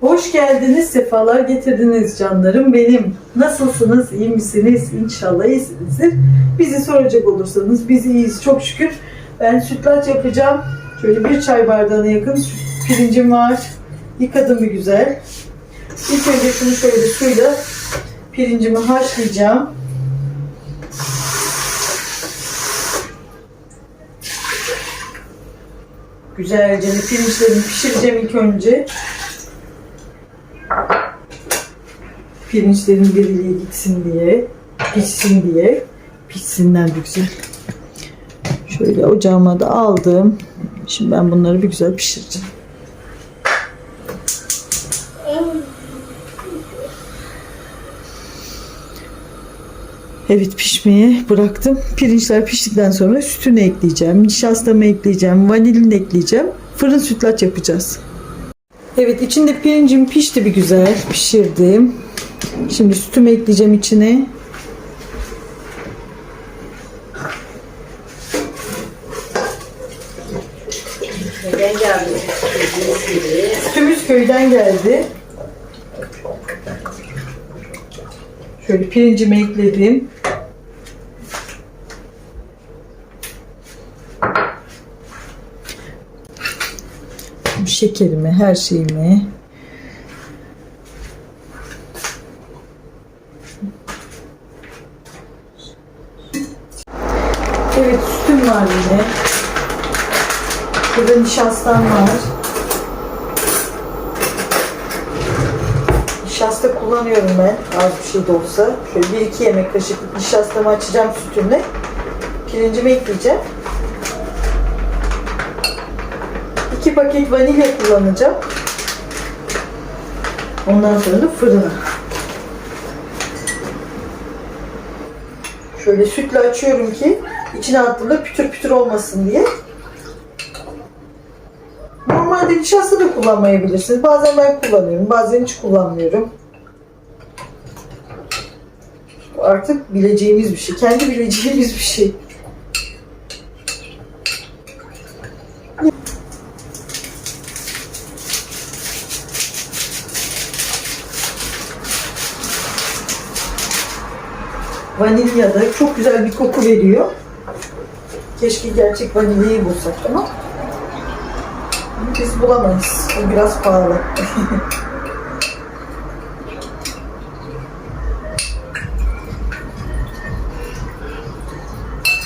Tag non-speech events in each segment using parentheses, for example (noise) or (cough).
Hoş geldiniz, sefalar getirdiniz canlarım benim. Nasılsınız, iyi misiniz? İnşallah iyisinizdir. Bizi soracak olursanız biz iyiyiz çok şükür. Ben sütlaç yapacağım. Şöyle bir çay bardağına yakın pirincim var. Yıkadım bir güzel. İlk önce şunu şöyle suyla pirincimi haşlayacağım. Güzelce pirinçlerimi pişireceğim ilk önce. Pirinçlerin birliği gitsin diye, pişsin diye. Pişsinler bir güzel. Şöyle ocağıma da aldım. Şimdi ben bunları bir güzel pişireceğim. Evet pişmeye bıraktım. Pirinçler piştikten sonra sütünü ekleyeceğim. Nişastamı ekleyeceğim. Vanilini ekleyeceğim. Fırın sütlaç yapacağız. Evet içinde pirincim pişti bir güzel. Pişirdim. Şimdi sütümü ekleyeceğim içine. Neden geldi? Sütümüz köyden geldi. Şöyle pirincimi ekledim. Şekerimi, her şeyimi. Evet sütüm var yine. Burada nişastam var. Nişasta kullanıyorum ben az bir şey de olsa. Şöyle bir iki yemek kaşıklık nişastamı açacağım sütümle. Pirincimi ekleyeceğim. İki paket vanilya kullanacağım. Ondan sonra da fırına. Şöyle sütle açıyorum ki içine attığımda pütür pütür olmasın diye. Normalde nişasta da kullanmayabilirsiniz. Bazen ben kullanıyorum, bazen hiç kullanmıyorum. Bu artık bileceğimiz bir şey. Kendi bileceğimiz bir şey. Vanilya da çok güzel bir koku veriyor. Keşke gerçek vanilyayı bulsak ama biz bulamayız. O biraz pahalı. (laughs)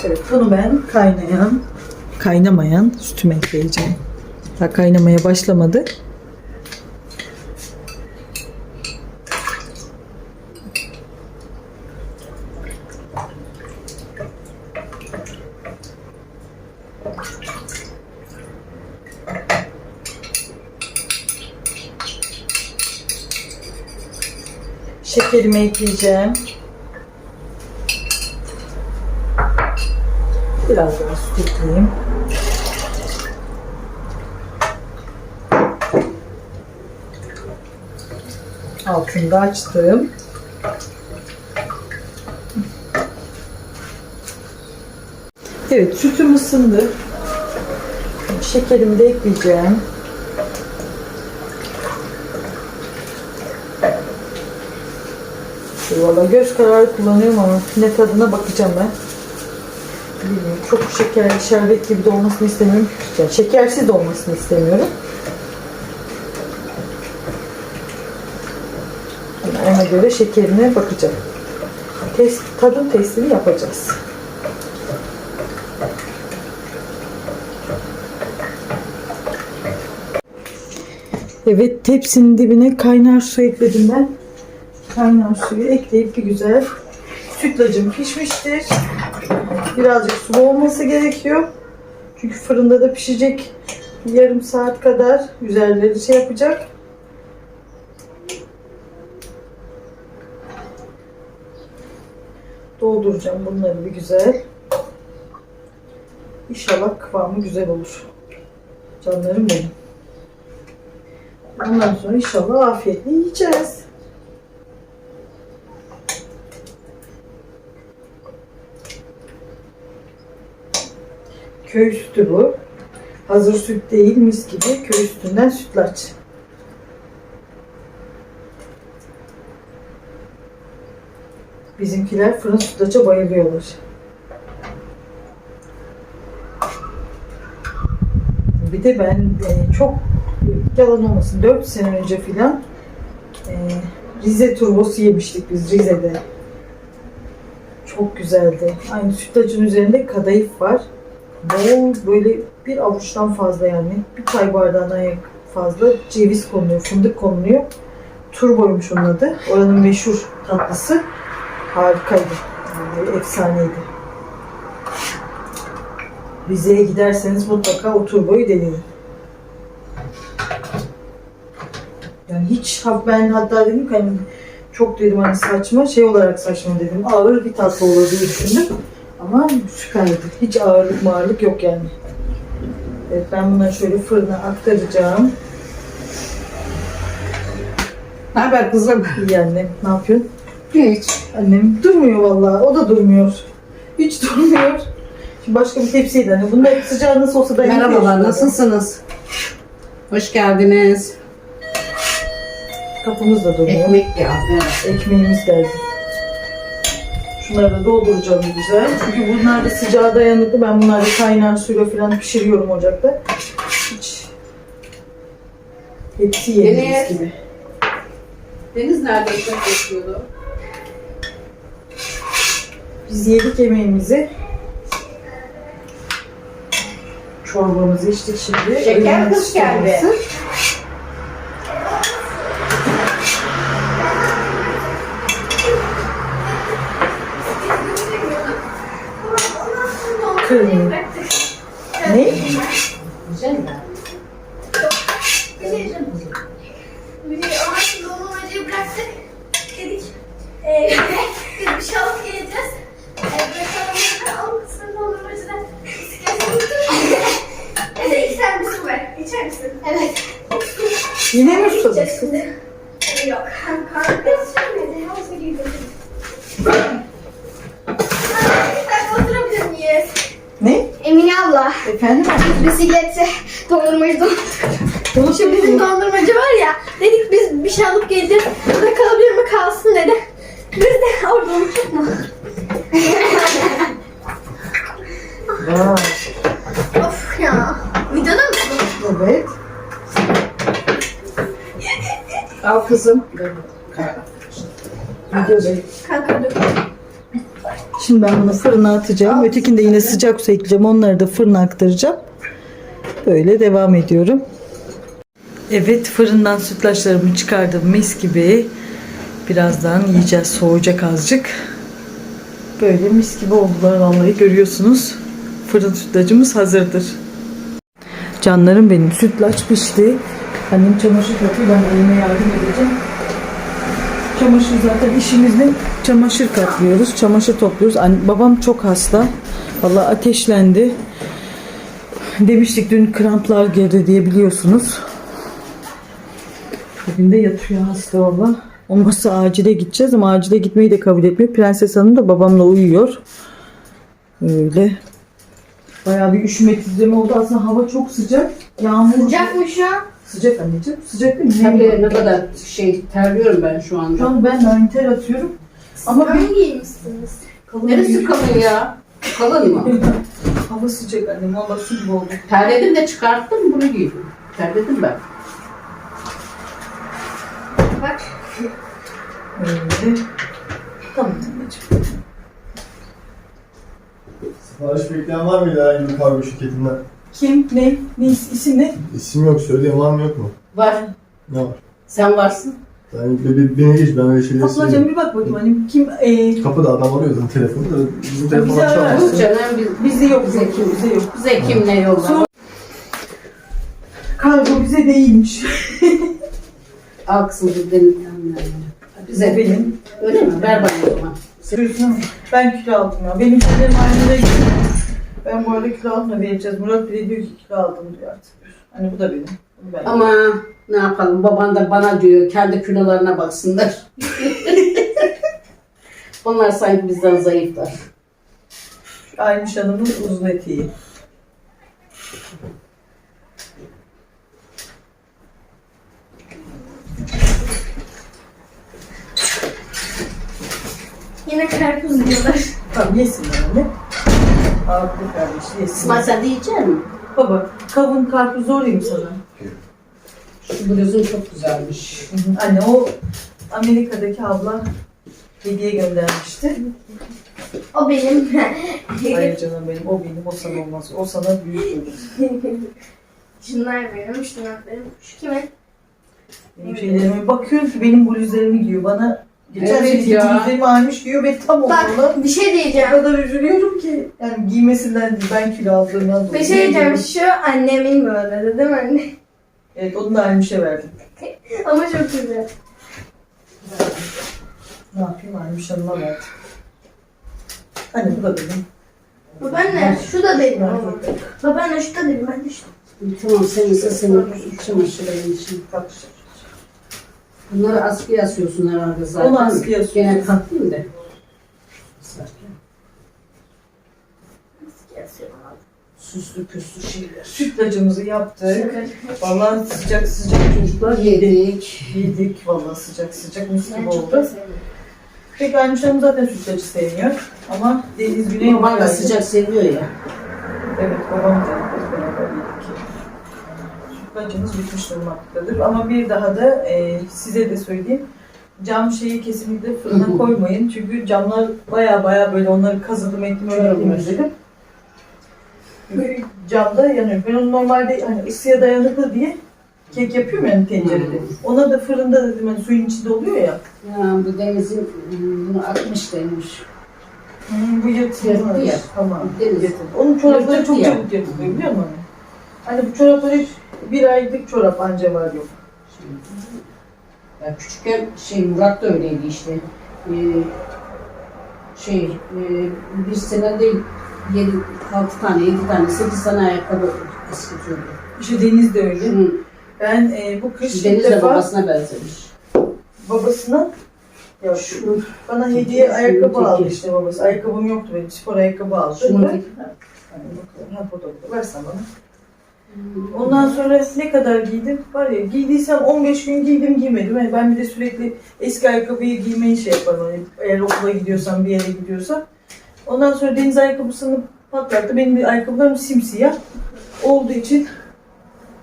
evet bunu ben kaynayan, kaynamayan sütüme ekleyeceğim. Daha kaynamaya başlamadı. Şekerimi ekleyeceğim. Biraz daha süt ekleyeyim. Altını da açtım. Evet sütüm ısındı. Şekerimi de ekleyeceğim. Valla göz kararı kullanıyorum ama ne tadına bakacağım ben. Bilmiyorum. Çok şekerli şerbet gibi de olmasını istemiyorum. Yani şekersiz de olmasını istemiyorum. Ama Ona göre şekerine bakacağım. Test, tadım testini yapacağız. Evet tepsinin dibine kaynar su ekledim ben. Kaynar suyu ekleyip bir güzel sütlacım pişmiştir. Birazcık sulu olması gerekiyor. Çünkü fırında da pişecek yarım saat kadar üzerleri şey yapacak. Dolduracağım bunları bir güzel. İnşallah kıvamı güzel olur. Canlarım benim. Ondan sonra inşallah afiyetle yiyeceğiz. köy sütü bu. Hazır süt değil mis gibi köy sütünden sütlaç. Bizimkiler fırın sütlaça bayılıyorlar. Bir de ben e, çok yalan olmasın 4 sene önce filan e, Rize turbosu yemiştik biz Rize'de. Çok güzeldi. Aynı sütlacın üzerinde kadayıf var. Bol böyle bir avuçtan fazla yani. Bir çay bardağına fazla ceviz konuluyor, fındık konuluyor. Turboymuş onun adı. Oranın meşhur tatlısı. Harikaydı. Yani efsaneydi. Rize'ye giderseniz mutlaka o turboyu deneyin. Yani hiç ben hatta dedim ki hani çok dedim hani saçma şey olarak saçma dedim. Ağır bir tatlı olur diye düşündüm. Ama süperdi. Hiç ağırlık mağırlık yok yani. Evet ben bunları şöyle fırına aktaracağım. Ne haber kızım? İyi annem. Ne yapıyorsun? Hiç. Annem durmuyor vallahi. O da durmuyor. Hiç durmuyor. Şimdi başka bir tepsiydi. Hani bunda sıcağı nasıl olsa da Merhabalar, nasılsınız? Hoş geldiniz. Kapımız da durmuyor. Ekmek ya. Ekmeğimiz geldi. Şunları da dolduracağım güzel. Çünkü bunlar da sıcağa dayanıklı. Ben bunları kaynar suyla falan pişiriyorum ocakta. Hiç hepsi yediğimiz Deniz. gibi. Deniz nerede ekmek bekliyordu? Biz yedik yemeğimizi. Çorbamızı içtik şimdi. Şeker Öğlen kız geldi. atıştırması. Kırmızı. Ne? Güzel mi? Bir de ama şimdi onu acıyı bıraktık. Dedik. Eee biz bir şey alıp geleceğiz. Eee bırakalım da ama kısmı dondurmacıdan Neyse sen bir su ver. İçer misin? Evet. Yine mi susadın İçeceğiz kız? şimdi. Ee, Yok. Biz sürmedi. Olsa gibi götürdük. Ben oturabilir miyiz? Ne? Emine abla. Efendim? Bisikleti dondurmacı dondurmacı. Konuşabilir Şu bizim dondurmacı var ya, dedik biz bir şey alıp geleceğiz. Burada kalabilir mi kalsın dedi. Biz de orada unuttuk mu? (laughs) Of ya. Videoda mısın? Evet. (laughs) Al kızım. Videoda. Kanka dur. Şimdi ben bunu fırına atacağım. Ötekinde yine sıcak su ekleyeceğim. Onları da fırına aktaracağım. Böyle devam ediyorum. Evet fırından sütlaçlarımı çıkardım mis gibi. Birazdan yiyeceğiz. Soğuyacak azıcık. Böyle mis gibi oldular vallahi görüyorsunuz. Fırın sütlacımız hazırdır. Canlarım benim sütlaç pişti. Annem çamaşır yapıyor. Ben elime yardım edeceğim. Çamaşır zaten işimizde çamaşır katlıyoruz, çamaşır topluyoruz. Anne, babam çok hasta. Vallahi ateşlendi. Demiştik dün kramplar girdi diye biliyorsunuz. Bugün de yatıyor hasta valla. Olmazsa acile gideceğiz ama acile gitmeyi de kabul etmiyor. Prenses Hanım da babamla uyuyor. Öyle. Bayağı bir üşüme titreme oldu. Aslında hava çok sıcak. Yağmur. Sıcak mı şu an? Sıcak anneciğim. Sıcak değil mi? Tabii ne kadar şey terliyorum ben şu Şu anda. an ben de ter atıyorum. Ama bir Kalın giymişsiniz. kalın Neresi kalın ya? Kalın mı? (laughs) Hava sıcak annem. Valla su gibi oldu. Terledim de çıkarttım bunu giydim. Terledim ben. Bak. Öyle. Tamam anneciğim. Sipariş bekleyen var mıydı herhangi bir kargo şirketinden? Kim? Ne? Ne? is- isim ne? İsim yok söyleyeyim var mı yok mu? Var. Ne var? Sen varsın. Yani bir, bir, beni geç ben öyle şeyleri Ablacığım sevmiyorum. bir bak bakayım hani kim? E, Kapıda adam arıyor zaten telefonu da bizim telefon bize açamaz. arar. Yok canım biz, bize yok. Bize Bize yok. bize kim ne yollar? Sor- Kargo bize değilmiş. (laughs) Al kızım bizden. Bize benim. Öyle mi? Ver bana o zaman. Ben kilo aldım ya. Benim aynı gidiyor. Ben bu arada kilo aldım da vereceğiz. Murat bile diyor ki kilo aldım diyor artık. Hani bu da benim. Bunu ben Ama ne yapalım baban da bana diyor kendi kilolarına baksınlar. (laughs) Onlar sanki bizden zayıflar. Aymış Hanım'ın uzun eteği. Yine karpuz diyorlar. Tamam yesinler anne. Abi kardeş yesinler. İsmail sen de yiyecek misin? Baba kavun karpuz doğrayayım sana. Şu bluzun çok güzelmiş. Hı hı. Anne o Amerika'daki abla hediye göndermişti. O benim. Hayır canım benim o benim o sana olmaz. O sana büyük olur. (laughs) Şunlar benim, şunlar benim. Şu kimin? Benim şeylerime bakıyor ki benim bluzlarımı giyiyor. Bana geçen Evet sene ya. bluzlarımı almış giyiyor ve tam Bak onunla bir şey o diyeceğim. kadar üzülüyorum ki. Yani giymesinden ben kilo aldığımdan dolayı. Bir şey diyeceğim. Şu annemin bu arada değil mi anne? Evet onu da Almiş'e verdim. (laughs) Ama çok güzel. Ne yapayım Almiş Hanım'a verdim. Hani bu da benim. Babaanne şu da benim. Babaanne şu da benim. Ben de şu. Tamam senin ise senin çamaşırların için. Kapışır. Bunları askıya asıyorsun herhalde zaten. Onu askıya asıyorsun. Gene katlayayım da. Süslü püslü şeyler. Sütlacımızı yaptık. Vallahi sıcak sıcak çocuklar Yedik. yedik. Vallahi sıcak sıcak mis gibi oldu. Pek Almiş Hanım zaten sütlacı sevmiyor. Ama Deniz Güney Baban da sıcak seviyor ya. Evet babam da. Sütlacımız bitmiş durmaktadır. Ama bir daha da e, size de söyleyeyim. Cam şeyi kesinlikle fırına koymayın. Çünkü camlar baya baya böyle onları kazıdım ettim öyle temizledim. Camda yanıyor. Ben onu normalde hani ısıya dayanıklı diye kek yapıyorum yani tencerede. Ona da fırında dedim hani suyun içinde oluyor ya. Ya bu denizin bunu atmış demiş. Hmm, bu yırtıldı. Yırttı ya. Tamam. Deniz. Yırtıldı. Onun çorapları Yırttı çok ya. çabuk yırtılıyor biliyor musun? Hani bu çoraplar hiç bir aylık çorap anca var yok. Ya küçükken şey Murat da öyleydi işte. Ee, şey e, bir sene değil yedi, altı tane, yedi tane, sekiz tane ayakkabı eskitiyordu. İşte Deniz de öyle. Şunun Ben e, bu kış ilk Deniz de defa babasına benzemiş. babasına ya şu bana hediye Şunun ayakkabı teki. aldı işte babası. Ayakkabım yoktu benim. Spor ayakkabı aldı. şunu Ben- tek- Hani bakalım, ha fotoğrafı versen bana. Ondan sonra ne kadar giydim? Var ya giydiysem 15 gün giydim giymedim. Yani ben bir de sürekli eski ayakkabıyı giymeyi şey yaparım. Hani eğer okula gidiyorsam bir yere gidiyorsam. Ondan sonra deniz ayakkabısını patlattı. Benim bir ayakkabılarım simsiyah olduğu için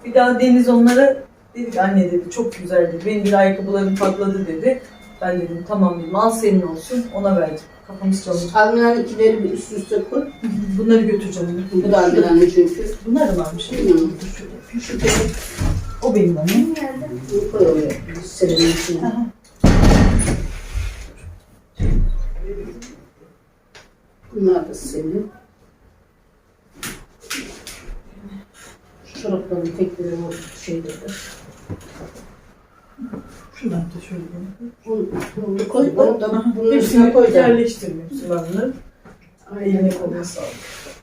bir daha Deniz onlara dedi ki anne dedi çok güzel dedi. Benim bir ayakkabılarım patladı dedi. Ben dedim tamam dedim al senin olsun ona verdim. Kafamız çalıştı. Almiran ikileri bir üst üste koy. (laughs) Bunları götüreceğim. Bu da Almiran'ın çünkü. Bunlar da varmış. Hı. Şu benim. O benim annem. Geldi. Bunu koy oraya. Serenin içine. Aha. Bunlar da senin. Şu Çorapların tekleri o şeyde de. Şuradan da şöyle. Koy. Bunun üstüne Hepsini koy ben bunları. Eline koluna sağlık.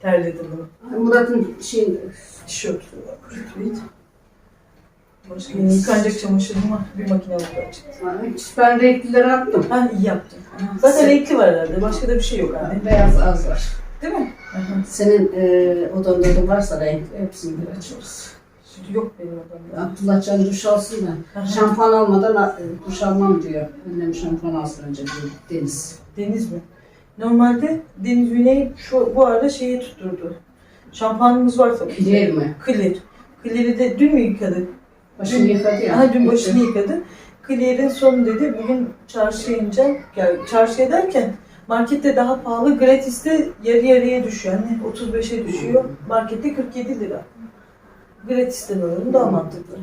Terledim bunu. Murat'ın şeyinde Tişört. Retweet. Başka yeni yıkanacak çamaşırım var. Bir makine var açık. ben renklileri attım. Ha iyi yaptın. Zaten renkli var herhalde. Başka da bir şey yok anne. Beyaz az var. Değil mi? Senin e, odanda da varsa renkli hepsini bir açarız. Şimdi yok benim odamda. Abdullah Can duş alsın da. Şampuan almadan e, duş almam diyor. Annem şampuan alsın önce diyor. Deniz. Deniz mi? Normalde Deniz Güney şu bu arada şeyi tutturdu. Şampuanımız var tabii. ki. Clear mi? Clear. Clear'i de dün mü yıkadık? Başını yıkadı ya. Aha, dün başını yıkadı. Clear'in sonu dedi. Bugün çarşıya ineceğim. Yani çarşıya derken markette daha pahalı. Gratis'te yarı yarıya düşüyor. Yani 35'e düşüyor. Markette 47 lira. Gratis'ten alalım daha mantıklı.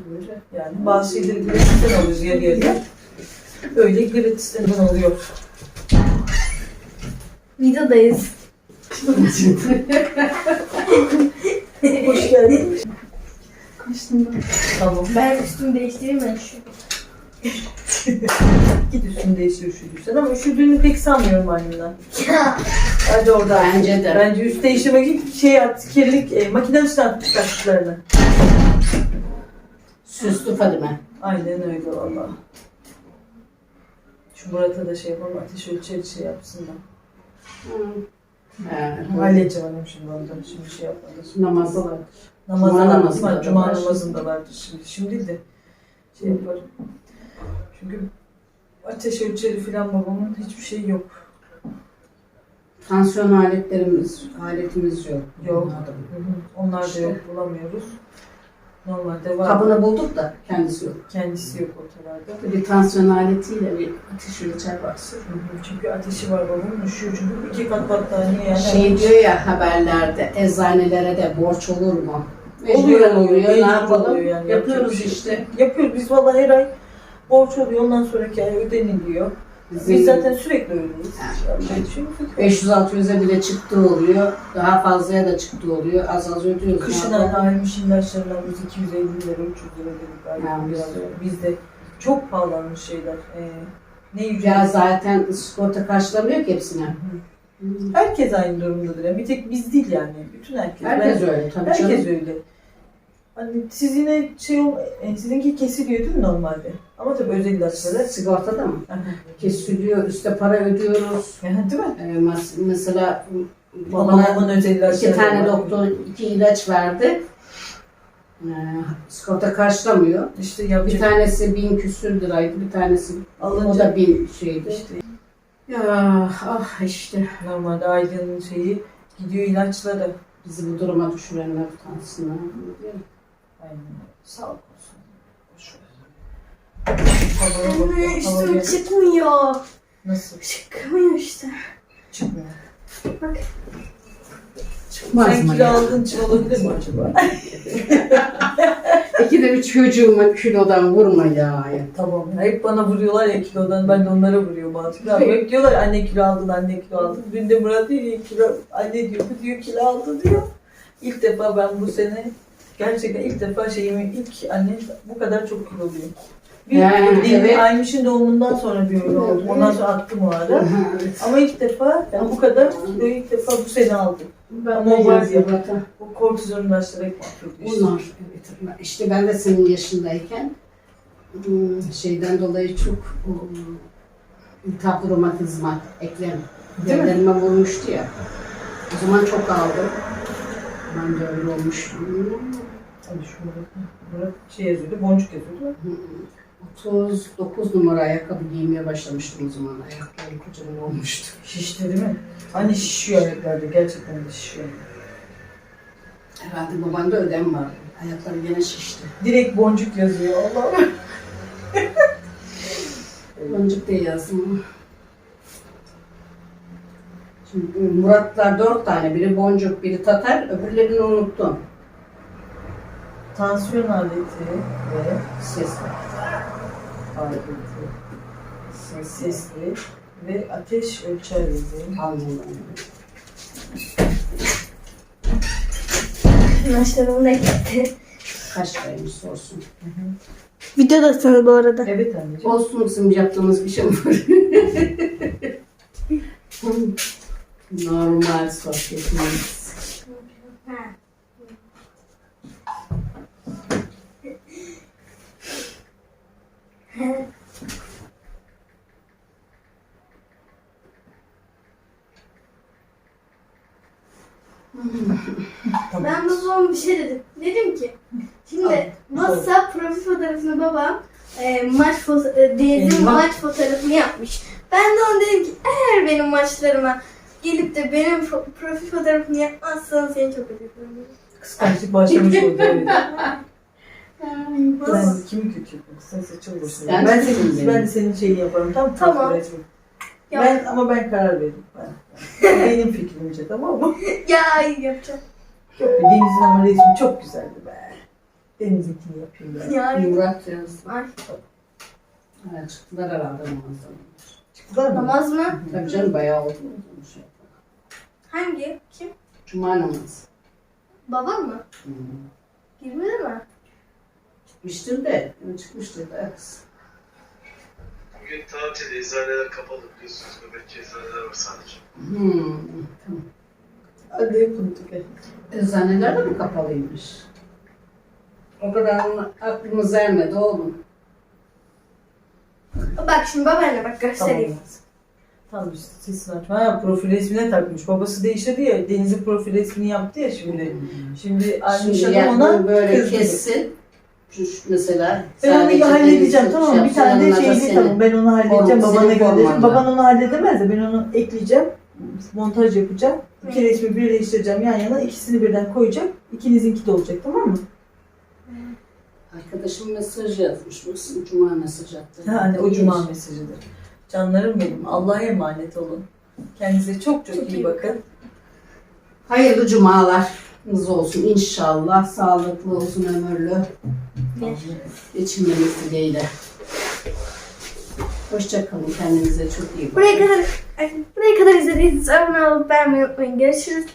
Yani bazı şeyleri gratis'ten alıyoruz yarı yarıya. Öyle gratis'ten alıyor. Videodayız. (laughs) Hoş geldin. Kaçtım ben. Tamam. Ben üstümü değiştireyim ben şu. (laughs) Git üstünü değiştir üşüdüysen ama üşüdüğünü pek sanmıyorum annemden. Hadi orada. Bence de. Bence üst değiştirme git şey at, kirlilik, e, üstüne at çıkarttıklarını. Süslü Fadime. Aynen öyle valla. Şu Murat'a da şey yapalım, ateş ölçeri şey yapsın da. He, Halledeceğim annem şimdi ondan, şimdi şey yapmadım. Namazdalar. Namazda Cuma namazında namazında var, Cuma var. namazında vardır şimdi. Şimdi de şey yaparım. Çünkü ateş ölçeri falan babamın hiçbir şey yok. Tansiyon aletlerimiz, aletimiz yok. Yok. Hı. Onlar da yok bulamıyoruz. Normalde var. Kabını bulduk da kendisi yok. Kendisi yok ortalarda. Bir tansiyon aletiyle bir ateş ölçer hı. Çünkü ateşi var babamın üşüyor çünkü iki kat battaniye yani. Şey diyor ya haberlerde eczanelere de borç olur mu? Oluyor, Mecburen oluyor, oluyor. Ne yapalım? yani. Yapıyoruz şey işte. Yapıyoruz biz vallahi her ay borç oluyor ondan sonraki ay ödeniliyor. Bizim Biz zaten sürekli öyleyiz. Yok. 500-600'e bile çıktığı oluyor. Daha fazlaya da çıktığı oluyor. Az az ödüyoruz. Kışın Ne yapalım? almış ilaçlarından biz 250 lira 300 lira dedik. Yani biraz. biz- Bizde çok pahalanmış şeyler. Ee, ne ücret? Ya zaten sigorta karşılamıyor ki hepsine. Herkes aynı durumdadır. Yani bir tek biz değil yani. Bütün herkes. Herkes Ben- öyle tabii Herkes canım. öyle. Hani siz yine şey ol, e, sizinki kesiliyor değil mi normalde? Ama tabii özel ilaçlara. Sigortada mı? Kesiliyor, üste para ödüyoruz. Yani değil mi? Ee, mes- mesela Babamın özel ilaçları iki tane var. doktor iki ilaç verdi. Ee, sigorta karşılamıyor. İşte Bir yapacak tanesi bin küsür liraydı, bir tanesi o alınca da bin şeydi. işte Ya ah işte normalde ailenin şeyi gidiyor ilaçlara. bizi bu duruma düşürenler utansınlar. Aynen. Sağlık olsun. Boş bak, Anne üstüm çıkmıyor. Nasıl? Çıkmıyor işte. Çıkmıyor. Çıkmaz Sen kilo aldığın için olabilir mi acaba? (laughs) İki de bir çocuğuma kilodan vurma ya. tamam. Hep bana vuruyorlar ya kilodan. Ben de onlara vuruyorum artık. Ya, hep diyorlar anne kilo aldın, anne kilo aldın. Dün de Murat diyor ki kilo, anne diyor, diyor kilo aldı diyor. İlk defa ben bu sene gerçekten ilk defa şeyimi ilk anne bu kadar çok kiloluyum. Bir Yani, değil, evet. Aymış'ın doğumundan sonra bir öyle oldum. Ondan sonra attım o ara. Ama ilk defa yani bu kadar kiloyu ilk defa bu sene aldım. Ben Ama de o var ya. Bu kortizon ilaçları hep mahvoldu işte. Bunlar. Evet. İşte ben de senin yaşındayken hmm, şeyden dolayı çok hmm, iltihaplı romatizma eklem Değil mi? yerlerime vurmuştu ya. O zaman çok aldım. Ben de öyle olmuştum. Şunu bakın. Murat şey yazıyordu, boncuk yazıyordu. Hmm, 39 numara ayakkabı giymeye başlamıştım o zaman. Ayaklarım kocaman olmuştu. Şişti değil mi? Hani şişiyor ayakklarda, gerçekten de şişiyor. Herhalde babanda ödem var. Ayaklarım gene şişti. Direkt boncuk yazıyor, Allah'ım. (laughs) Boncuk diye yazdım. Şimdi Muratlar dört tane. Biri boncuk, biri tatar. Öbürlerini unuttum. Tansiyon aleti ve Ses aleti, sesli ve ateş ölçer yazıyor. aldım İlaçlarım da gitti. Kaç liraymış sorsun. Videodasınız bu arada. Evet anneciğim. Olsun bizim yaptığımız bir şey var. (laughs) Normal sohbetimiz. Ben babama bir şey dedim. Dedim ki şimdi WhatsApp profil fotoğrafını babam e, maç foto e, Deniz'in Eyvah. maç fotoğrafını yapmış. Ben de ona dedim ki eğer benim maçlarıma gelip de benim fo- profil fotoğrafını yapmazsan seni çok ödüyorum. Kıskançlık başlamış oldu. (laughs) Ben kimi kötü yapmak? Sen saçın boşuna. Sen Ben, seçin senin, ben de senin şeyini yaparım. Tamam Tamam. Ya, Ben, ama ben karar veririm. Ben, ben- (laughs) benim fikrimce tamam mı? ya yapacağım. Yok be, Deniz'in ama resmi çok güzeldi be. Deniz'inkini yapayım ben. Ya Murat yazdı. Ay, Ha, çıktılar herhalde namazdan. Çıktılar mı? namaz mı? Tabii canım bayağı oldu. Şey. Hangi? Kim? Cuma namazı. Babam mı? Hmm. Girmedi mi? Çıkmıştır de. Çıkmıştır da. Bugün tatil, eczaneler kapalı biliyorsunuz. Nöbetçi eczaneler var sadece. Hmm. Tamam. Hadi tüke. Eczaneler de mi kapalıymış? O kadar aklımız ermedi oğlum. Bak şimdi babaanne bak Tamam. göstereyim. Tamam işte sesini açma. Ha profil resmine takmış. Babası değiştirdi ya. Deniz'in profil resmini yaptı ya şimdi. Şimdi Aymış Şimdi Hanım yani ona böyle kızdı. kessin. Mesela. Ben onu sadece halledeceğim tamam mı? Bir yapsın, tane de senin. tamam. Ben onu halledeceğim. Form- Babana göndereceğim. Baban onu halledemez de ben onu ekleyeceğim. montaj yapacağım. İki resmi birleştireceğim yan yana. ikisini birden koyacağım. İkinizinki de olacak tamam mı? Arkadaşım mesaj yazmış. Bakın Cuma mesaj attı. Yani o cuma mesajıdır. Canlarım benim. Allah'a emanet olun. Kendinize çok çok, Çok iyi iyi bakın. Hayırlı cumalarınız olsun inşallah. Sağlıklı olsun ömürlü. Geçinmeniz dileğiyle. Hoşçakalın. Kendinize çok iyi bakın. Buraya kadar, ay, buraya kadar izlediğiniz için abone olup beğenmeyi unutmayın. Görüşürüz.